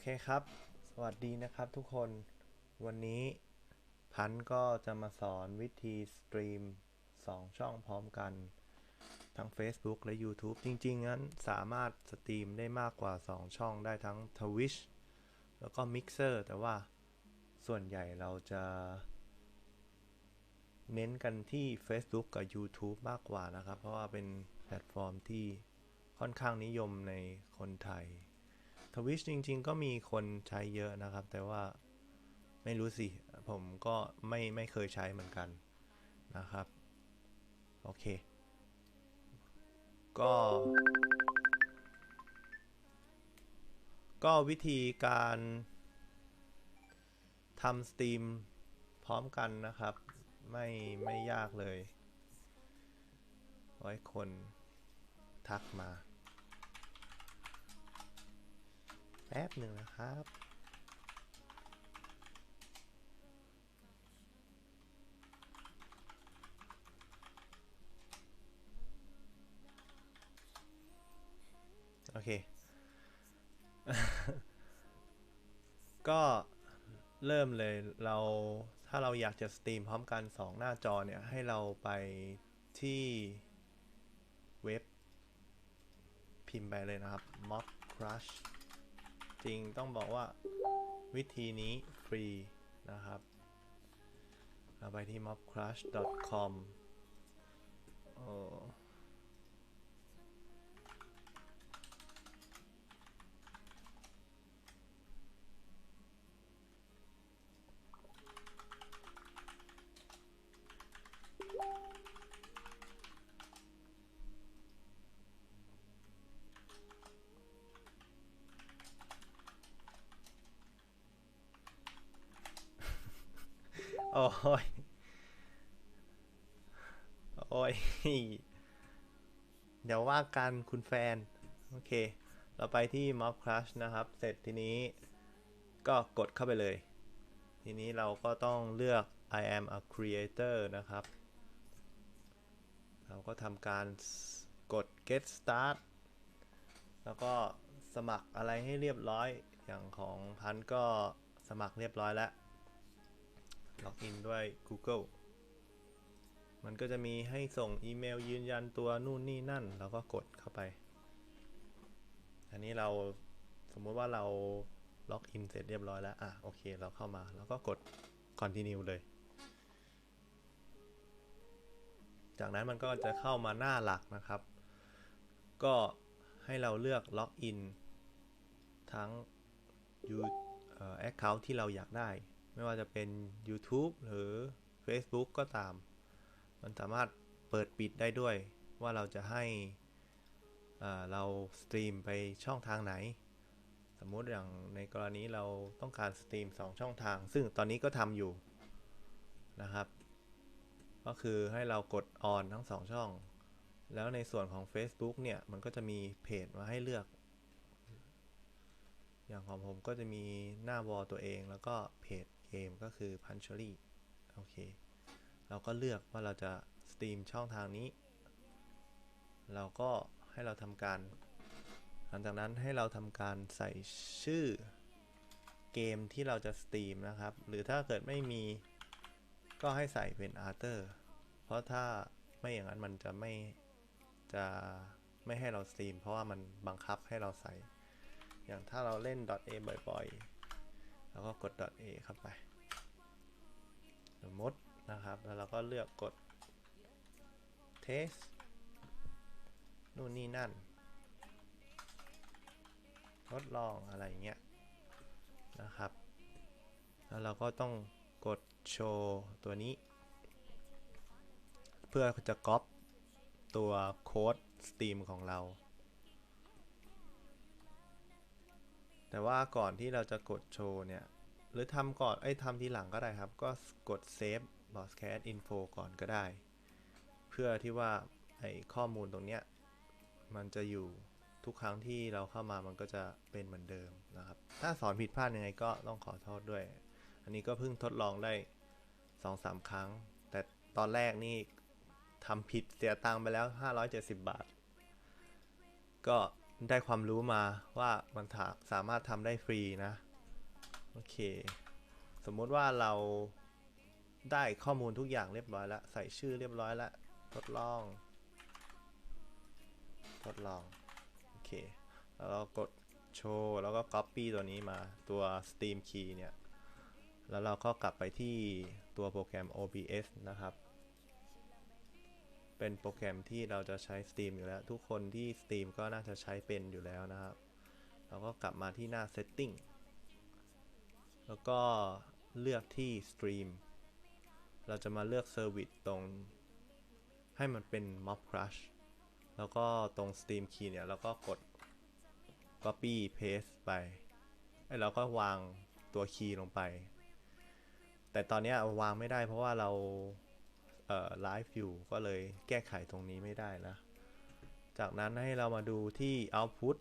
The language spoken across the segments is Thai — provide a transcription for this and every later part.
เคครับ สวัสดีนะครับทุกคน วันนี้พันธ์ก็จะมาสอนวิธีสตรีม 2 ช่องพร้อมกัน ทั้ง Facebook และ YouTube จริง ๆ นั้นสามารถสตรีมได้มากกว่า 2 ช่องได้ทั้ง Twitch แล้วก็ Mixer แต่ว่าส่วนใหญ่เราจะเน้นกันที่ Facebook กับ YouTube มากกว่านะครับ เพราะว่าเป็นแพลตฟอร์มที่ค่อนข้างนิยมในคนไทย ทวิชจริง ๆ ก็มีคนใช้เยอะนะครับ แต่ว่าไม่รู้สิ ผมก็ไม่ไม่เคยใช้เหมือนกันนะครับ โอเค ก็ ก็วิธีการทำสตรีมพร้อมกันนะครับ ไม่ไม่ยากเลย ไว้คนทักมา แป๊บหนึ่งนะครับ โอเค ก็เริ่มเลยเราถ้าเราอยากจะสตรีมพร้อมกัน 2 หน้าจอเนี่ย ให้เราไปที่เว็บพิมพ์ไปเลยนะครับ mob crush ริงต้องบอกว่าวิธีนี้ฟรีนะครับ เราไปที่ mobcrush.com โอ้ โอ้ย โอ้ย เดี๋ยวว่ากันคุณแฟน โอเค เราไปที่ Mob Crush นะครับ เสร็จทีนี้ก็กดเข้าไปเลย ทีนี้เราก็ต้องเลือก I am a creator นะครับ เราก็ทำการกด get start แล้วก็สมัครอะไรให้เรียบร้อย อย่างของพันก็สมัครเรียบร้อยแล้ว ล็อกอินด้วย Google มันก็จะมีให้ส่งอีเมลยืนยันตัวนู่นนี่นั่น แล้วก็กดเข้าไป อันนี้เราสมมุติว่าเราล็อกอินเสร็จเรียบร้อยแล้ว อะ โอเค เราเข้ามา แล้วก็กด continue เลย จากนั้นมันก็จะเข้ามาหน้าหลักนะครับ ก็ให้เราเลือกล็อกอินทั้งยูเอ่อ account ที่เราอยากได้ ไม่ว่าจะเป็น YouTube หรือ Facebook ก็ตาม มันสามารถเปิดปิดได้ด้วย ว่าเราจะให้เราสตรีมไปช่องทางไหน สมมุติอย่างในกรณีเราต้องการสตรีม 2 ช่องทาง ซึ่งตอนนี้ก็ทำอยู่นะครับ ก็คือให้เรากด on ทั้ง 2 ช่อง แล้วในส่วนของ Facebook เนี่ย มันก็จะมีเพจมาให้เลือก อย่างของผมก็จะมีหน้าวอลตัวเองแล้วก็เพจ เกมก็คือ p u n c h l y โอเค เราก็เลือกว่าเราจะสตรีมช่องทางนี้ เราก็ให้เราทำการ หลังจากนั้นให้เราทำการใส่ชื่อเกมที่เราจะสตรีมนะครับ หรือถ้าเกิดไม่มีก็ให้ใส่เป็น Arthur เพราะถ้าไม่อย่างนั้นมันจะไม่จะไม่ให้เราสตรีม เพราะว่ามันบังคับให้เราใส่ อย่างถ้าเราเล่น .a บ่อยๆ แล้วก็กด .a เข้าไป สมมตินะครับ แล้วเราก็เลือกกด test นู่นนี่นั่น ทดลองอะไรเงี้ยนะครับ แล้วเราก็ต้องกดโชว์ตัวนี้ เพื่อจะก๊อปตัวโค้ด Steam ของเรา แต่ว่าก่อนที่เราจะกดโชว์เนี่ย หรือทำก่อน เอ้ยทำทีหลังก็ได้ครับ ก็กด Save Broadcast Info ก่อนก็ได้ เพื่อที่ว่าไอ้ข้อมูลตรงเนี้ย มันจะอยู่ทุกครั้งที่เราเข้ามามันก็จะเป็นเหมือนเดิมนะครับ ถ้าสอนผิดพลาดยังไงก็ต้องขอโทษด้วย อันนี้ก็เพิ่งทดลองได้ 2-3 ครั้ง แต่ตอนแรกนี่ทำผิดเสียตังค์ไปแล้ว 570 บาท ก็ ได้ความรู้มาว่ามันถาสามารถทำได้ฟรีนะ โอเค สมมติว่าเราได้ข้อมูลทุกอย่างเรียบร้อยแล้ว ใส่ชื่อเรียบร้อยแล้ว ทดลอง ทดลอง โอเค แล้วเรากดโชว์แล้วก็ Copy ตัวนี้มาตัว Steam Key เนี่ย แล้วเราก็กลับไปที่ตัวโปรแกรม OBS นะครับ เป็นโปรแกรมที่เราจะใช้ Steam อยู่แล้ว ทุกคนที่ Steam ก็น่าจะใช้เป็นอยู่แล้วนะครับเราก็กลับมาที่หน้า Setting แล้วก็เลือกที่ Stream เราจะมาเลือก Service ตรง ให้มันเป็น Mob Crush แล้วก็ตรง Steam Key เนี่ยเราก็กด Copy Paste ไปไอ้เราก็วางตัวคีย์ลงไป แต่ตอนนี้วางไม่ได้เพราะว่าเรา ไลฟ์อยู่ก็เลยแก้ไขตรงนี้ไม่ได้นะ จากนั้นให้เรามาดูที่ Output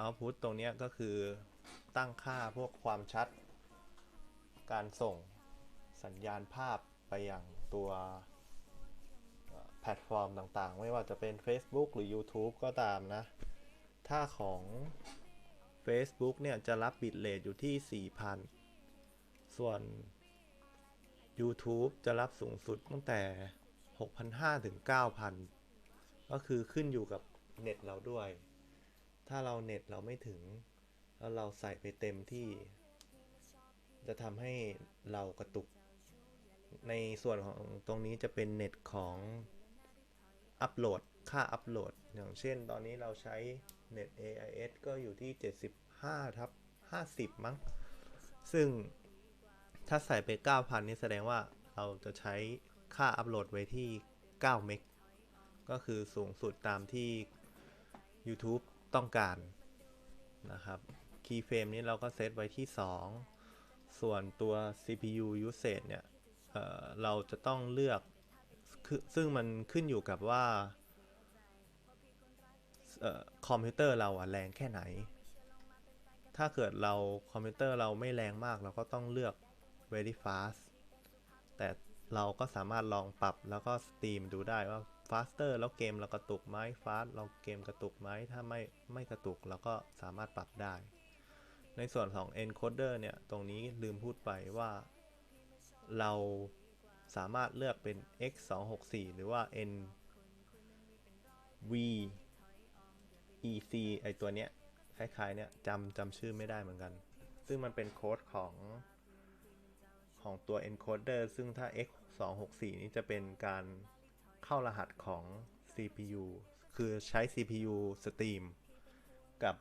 Output ตรงนี้ก็คือตั้งค่าพวกความชัด การส่งสัญญาณภาพไปยังตัวแพลตฟอร์มต่างๆ ไม่ว่าจะเป็น Facebook หรือ YouTube ก็ตามนะ ถ้าของ Facebook เนี่ยจะรับบิตเรทอยู่ที่ 4,000 ส่วน YouTube จะรับสูงสุดตั้งแต่ 6,500 ถึง 9,000 ก็คือขึ้นอยู่กับเน็ตเราด้วย ถ้าเราเน็ตเราไม่ถึง แล้วเราใส่ไปเต็มที่ จะทำให้เรากระตุก ในส่วนของตรงนี้จะเป็นเน็ตของอัปโหลด ค่าอัปโหลด อย่างเช่นตอนนี้เราใช้เน็ต AIS ก็อยู่ที่ 75ทับ50 มั้ง ซึ่ง ถ้าใส่ไป 9,000 นี่แสดงว่าเราจะใช้ค่าอัปโหลดไว้ที่ 9 เมก ก็คือสูงสุดตามที่ YouTube ต้องการนะครับ คีย์เฟรมนี้เราก็เซตไว้ที่ 2 ส่วนตัว CPU usage เนี่ยเเราจะต้องเลือก ซึ่งมันขึ้นอยู่กับว่าออคอมพิวเตอร์เราอะแรงแค่ไหน ถ้าเกิดเราคอมพิวเตอร์เราไม่แรงมากเราก็ต้องเลือก very fast แต่เราก็สามารถลองปรับแล้วก็สตรีมดูได้ว่า faster แล้วเกมเรากระตุกไหม fast เราเกมกระตุกไหม ถ้าไม่ไม่กระตุกเราก็สามารถปรับได้ ในส่วนของ encoder เนี่ย ตรงนี้ลืมพูดไปว่า เราสามารถเลือกเป็น x 2 6 4หรือว่า n v e c ไอตัวเนี้ยคล้ายๆเนี่ยจำจำชื่อไม่ได้เหมือนกัน ซึ่งมันเป็นโค้ดของ ของตัว encoder ซึ่งถ้า x 2 6 4นี้จะเป็นการเข้ารหัสของ CPU คือใช้ CPU Steam กับ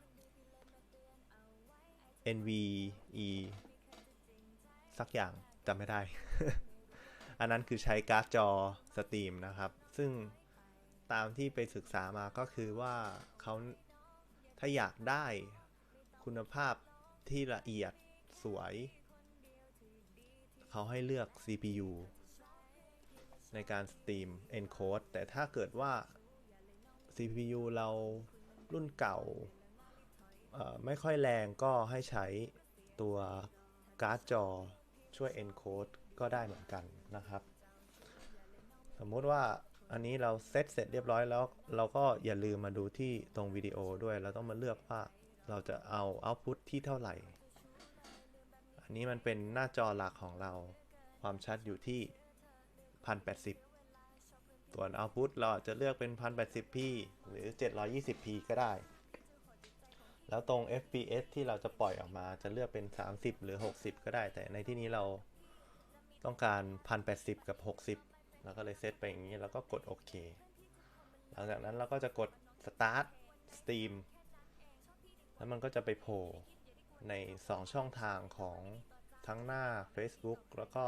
NVE สักอย่างจำไม่ได้ อันนั้นคือใช้การ์ดจอ Steam นะครับ ซึ่งตามที่ไปศึกษามาก็คือว่าเขาถ้าอยากได้คุณภาพที่ละเอียดสวย เขาให้เลือก CPU ในการสตรีม encode แต่ถ้าเกิดว่า CPU เรารุ่นเก่า ไม่ค่อยแรงก็ให้ใช้ตัวการ์ดจอช่วย encode ก็ได้เหมือนกันนะครับ สมมุติว่าอันนี้เราเซตเสร็จเรียบร้อยแล้ว เราก็อย่าลืมมาดูที่ตรงวิดีโอด้วย เราต้องมาเลือกว่าเราจะเอา output ที่เท่าไหร่ นี้มันเป็นหน้าจอหลักของเรา ความชัดอยู่ที่ 1080 ส่วน output เราอาจจะเลือกเป็น 1080p หรือ 720p ก็ได้ แล้วตรง fps ที่เราจะปล่อยออกมาจะเลือกเป็น 30 หรือ 60 ก็ได้ แต่ในที่นี้เราต้องการ 1080 กับ 60 แล้วก็เลยเซตไปอย่างนี้ แล้วก็กดโอเคหลังจากนั้นเราก็จะกด start steam แล้วมันก็จะไปโผล่ ใน 2 ช่องทางของทั้งหน้า Facebook แล้วก็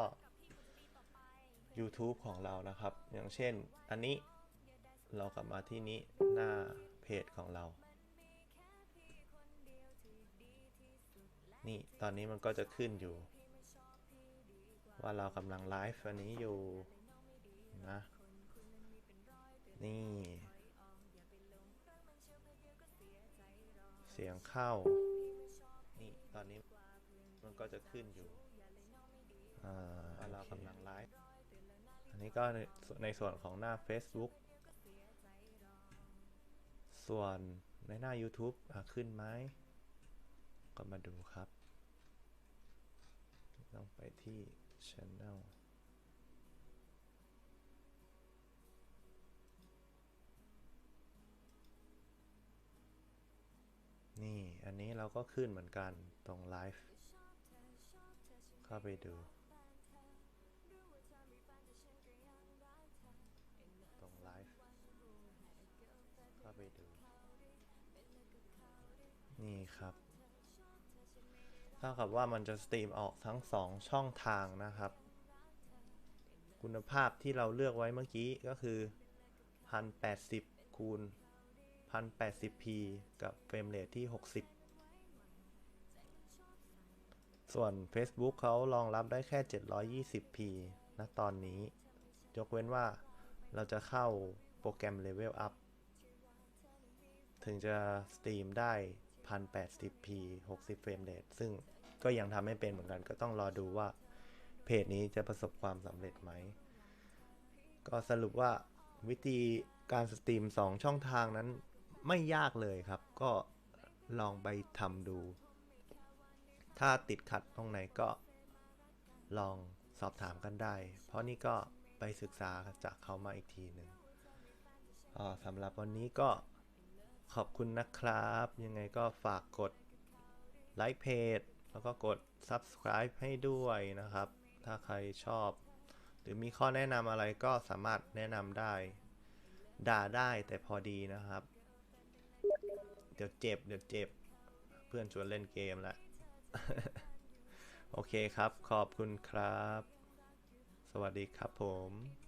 YouTube ของเรานะครับ อย่างเช่นอันนี้เรากลับมาที่นี้หน้าเพจของเรา นี่ตอนนี้มันก็จะขึ้นอยู่ ว่าเรากำลังไลฟ์อันนี้อยู่นะนี่เสียงเข้า อนนี้มันก็จะขึ้นอยู่อ่าว่าเรากำลังไลฟ์อันนี้ก็ในในส่วนของหน้า Facebook ส่วนในหน้า YouTube อะขึ้นไหมก็มาดูครับ ต้องไปที่ Channel นี่ อันนี้ เราก็ขึ้นเหมือนกันตรงไลฟ์เข้าไปดู ตรงไลฟ์เข้าไปดู นี่ครับเท่ากับว่ามันจะสตรีมออกทั้ง 2 ช่องทางนะครับ คุณภาพที่เราเลือกไว้เมื่อกี้ก็คือ 1080คูณ 1080p กับเฟรมเรทที่ 60 ส่วน Facebook เขารองรับได้แค่ 720p ณตอนนี้ ยกเว้นว่าเราจะเข้าโปรแกรม Level Up ถึงจะสตรีมได้ 1080p 60เฟรมเรทซึ่งก็ยังทำไม่เป็นเหมือนกัน ก็ต้องรอดูว่าเพจนี้จะประสบความสำเร็จไหม ก็สรุปว่าวิธีการสตรีม 2 ช่องทางนั้นไม่ยากเลยครับ ก็ลองไปทำดู ถ้าติดขัดตรงไหนก็ลองสอบถามกันได้ เพราะนี่ก็ไปศึกษาจากเขามาอีกทีหนึ่งอ่าสำหรับวันนี้ก็ขอบคุณนะครับ ยังไงก็ฝากกดไลค์เพจแล้วก็กด subscribe ให้ด้วยนะครับ ถ้าใครชอบ หรือมีข้อแนะนำอะไรก็สามารถแนะนำได้ ด่าได้แต่พอดีนะครับ เดี๋ยวเจ็บ เดี๋ยวเจ็บ เพื่อนชวนเล่นเกมแล้ว โอเคครับ ขอบคุณครับ สวัสดีครับผม